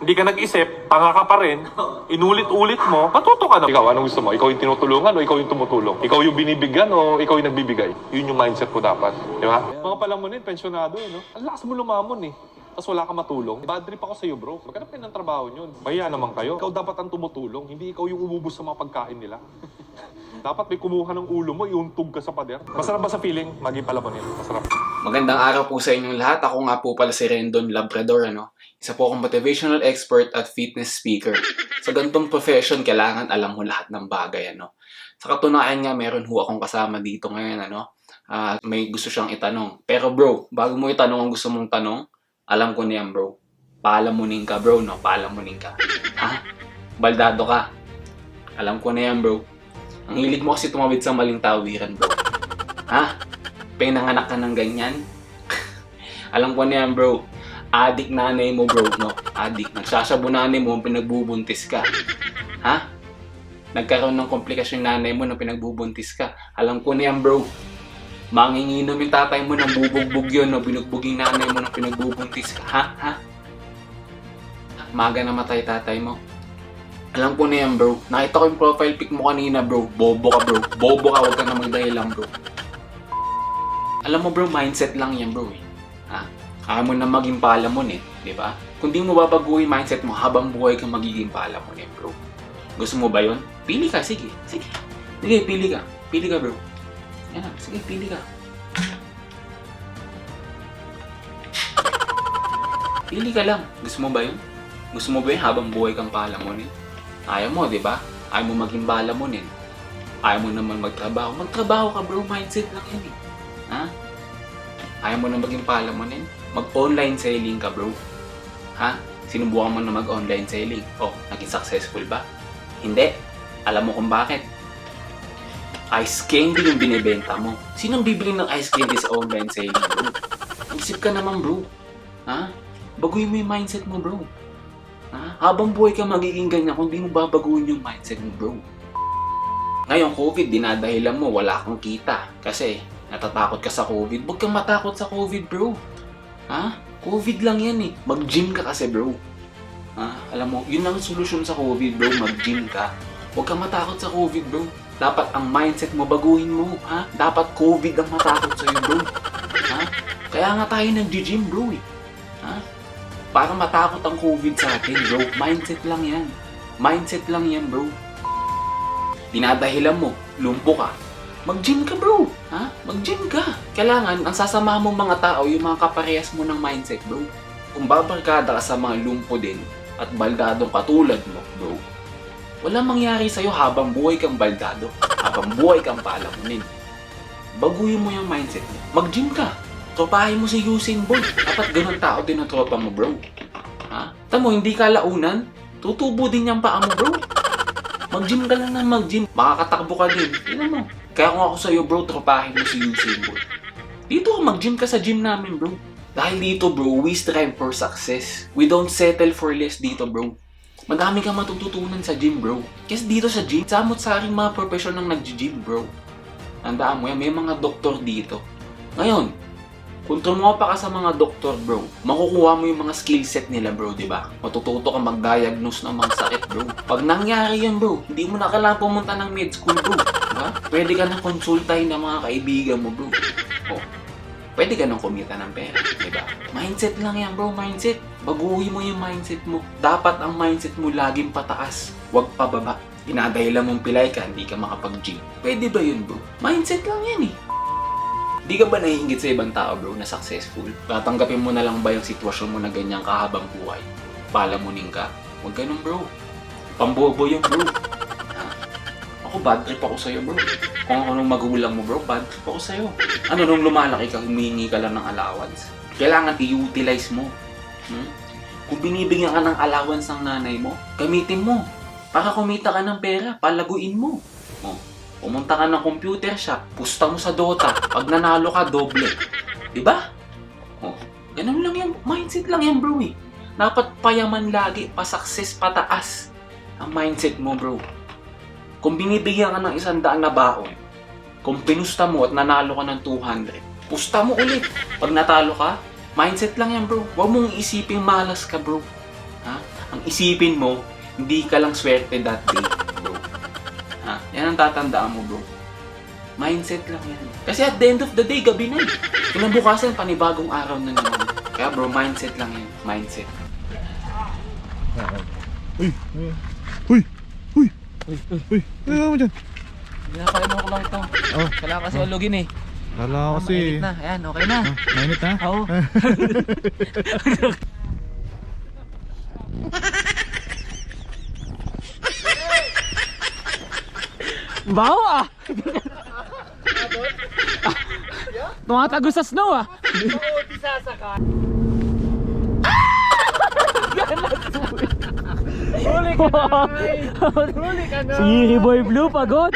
hindi ka nag-isip, tanga ka pa rin, inulit-ulit mo, matuto ka na. Ikaw, anong gusto mo? Ikaw yung tinutulungan o ikaw yung tumutulong? Ikaw yung binibigyan o ikaw yung nagbibigay? Yun yung mindset mo dapat. Di ba? Mga palamunin, pensyonado eh, no? Ang lakas mo lumamon eh. Tapos wala ka matulong. Bad trip ako sa'yo, bro. Maghanap kayo ng trabaho nyon. Kaya naman kayo. Ikaw dapat ang tumutulong. Hindi ikaw yung umubos sa mga pagkain nila. dapat may kumuha ng ulo mo, iuntog ka sa pader. Masarap ba sa feeling? Maging palamunin. Masarap. Magandang araw po sa inyong lahat. Ako nga po pala si Rendon Labrador, ano? Isa po akong motivational expert at fitness speaker. Sa ganitong profession, kailangan alam mo lahat ng bagay, ano? Sa katunayan nga, meron ho akong kasama dito ngayon, ano? Ah, may gusto siyang itanong. Pero bro, bago mo itanong ang gusto mong tanong, alam ko niyan bro. Paalamunin ka bro, no? Paalamunin ka. Ha? Baldado ka. Alam ko na yan bro. Ang hilig mo kasi tumawid sa maling tawiran bro. Ha? Pinanganak ka ng ganyan? Alam ko na yan, bro. Adik nanay mo, bro, no? Adik. Nagsasabo nanay mo, pinagbubuntis ka. Ha? Nagkaroon ng komplikasyon nanay mo nung pinagbubuntis ka. Alam ko na yan, bro. Manginginom yung tatay mo ng bubugbog yun, no? Binugbuging nanay mo nung pinagbubuntis ka. Ha? Ha? Maga namatay tatay mo. Alam ko na yan, bro. Nakita ko yung profile pic mo kanina, bro. Bobo ka, bro. Bobo ka, huwag ka na magdahilan, bro. Alam mo bro, mindset lang yan bro eh. Ha? Kaya mo na maging palamon eh, di ba? Kung di mo babaguhin mindset mo, habang buhay kang magiging palamon eh bro. Gusto mo ba yon? Pili ka, sige. Sige. Sige, pili ka. Pili ka bro. Yan sige, pili ka. Pili ka lang. Gusto mo ba yun? Gusto mo ba yun habang buhay kang palamunin? Ayaw mo, di ba? Ayaw mo maging palamunin. Ayaw mo naman magtrabaho. Magtrabaho ka bro, mindset lang yan eh. Ha? Ayaw mo na maging palamunin? Mag-online selling ka, bro. Ha? Sinubukan mo na mag-online selling. Oh, naging successful ba? Hindi. Alam mo kung bakit? Ice candy yung binibenta mo. Sinong bibili ng ice candy sa online selling, bro? Isip ka naman, bro. Ha? Baguhin mo yung mindset mo, bro. Ha? Habang buhay ka magiging ganyan kung di mo babaguhin yung mindset mo, bro. Ngayon, COVID, dinadahilan mo, wala kang kita. Kasi, natatakot ka sa COVID. Huwag kang matakot sa COVID, bro. Ha? COVID lang yan eh. Mag-gym ka kasi, bro. Ha? Alam mo, yun ang solusyon sa COVID, bro. Mag-gym ka. Huwag kang matakot sa COVID, bro. Dapat ang mindset mo, baguhin mo, ha? Dapat COVID ang matakot sa'yo, bro. Ha? Kaya nga tayo nag-gym, bro, eh. Para matakot ang COVID sa atin, bro. Mindset lang yan. Mindset lang yan, bro. Dinadahilan mo, lumpo ka. Mag-gym ka, bro. Ha? Mag-gym ka. Kailangan, ang sasama mong mga tao, yung mga kaparehas mo ng mindset, bro. Kung babarkada ka sa mga lumpo din, at baldadong katulad mo, bro, wala mangyari sa'yo habang buhay kang baldado, habang buhay kang palamunin. Baguhin mo yung mindset mo. Mag-gym ka. Tropahin mo si Usain Bolt. Dapat ganun tao din ang tropa mo, bro. Ha? Tamo, hindi ka launan. Tutubo din yung paa mo, bro. Mag-gym ka lang na mag-gym. Makakatakbo ka din. Tingnan mo. Kaya kung ako sa'yo, bro, tropahin mo si Usain Bolt. Dito, mag-gym ka sa gym namin, bro. Dahil dito, bro, we strive for success. We don't settle for less dito, bro. Madami kang matututunan sa gym, bro. Kasi dito sa gym, samot sa aking mga profession ng nag-gym, bro. Tandaan mo yan, may mga doktor dito. Ngayon, kung tumapa ka sa mga doktor, bro, makukuha mo yung mga skill set nila, bro, di ba? Matututo kang mag-diagnose ng mga sakit, bro. Pag nangyari yan, bro, hindi mo na kailangan pumunta ng med school, bro. Diba? Pwede ka na konsultahin ng mga kaibigan mo, bro. Oh, pwede ka nang kumita ng pera, di ba? Mindset lang yan, bro, mindset. Baguhin mo yung mindset mo. Dapat ang mindset mo laging pataas, wag pababa. Inadahilan mong pilay ka, hindi ka makapag-gym. Pwede ba yun, bro? Mindset lang yan eh. Di ka ba naiingit sa ibang tao, bro, na successful? Tatanggapin mo na lang ba yung sitwasyon mo na ganyan kahabang buhay? Palamunin ka? Huwag ganun, bro. Pambobo yun, bro. Ako, bad trip ako sa'yo, bro. Kung ako nung magulang mo, bro, bad trip ako sa'yo. Ano nung lumalaki ka, humingi ka lang ng allowance? Kailangan i-utilize mo. Hmm? Kung binibigyan ka ng allowance ng nanay mo, gamitin mo. Para kumita ka ng pera, palaguin mo. Oh, pumunta ka ng computer shop, pusta mo sa Dota, pag nanalo ka, doble. Di ba? Oh, ganun lang yan. Mindset lang yan, bro eh. Dapat payaman lagi, pa-success, pataas ang mindset mo, bro. Kung binibigyan ka ng isang daan na baon, kung pinusta mo at nanalo ka ng 200, pusta mo ulit. Pag natalo ka, mindset lang yan, bro. Huwag mong isiping malas ka, bro. Ha? Ang isipin mo, hindi ka lang swerte that day. Ha? Yan ang tatandaan mo, bro. Mindset lang yan. Kasi at the end of the day, gabi na eh. Kinabukasan, panibagong araw na naman. Kaya bro, mindset lang yan. Mindset. Uy! Uy! Uy! Uy! Uy! Ano mo dyan? Pinakain mo ko lang ito. Oh, Kailangan kasi ulugin eh. Lala Ah, kasi. mainit na. Ayan, okay na. Ah, mainit na? Oo. Baho ah! Tumatago sa snow ah! Huli ka na! Huli ka na! Si Boy Blue pagod!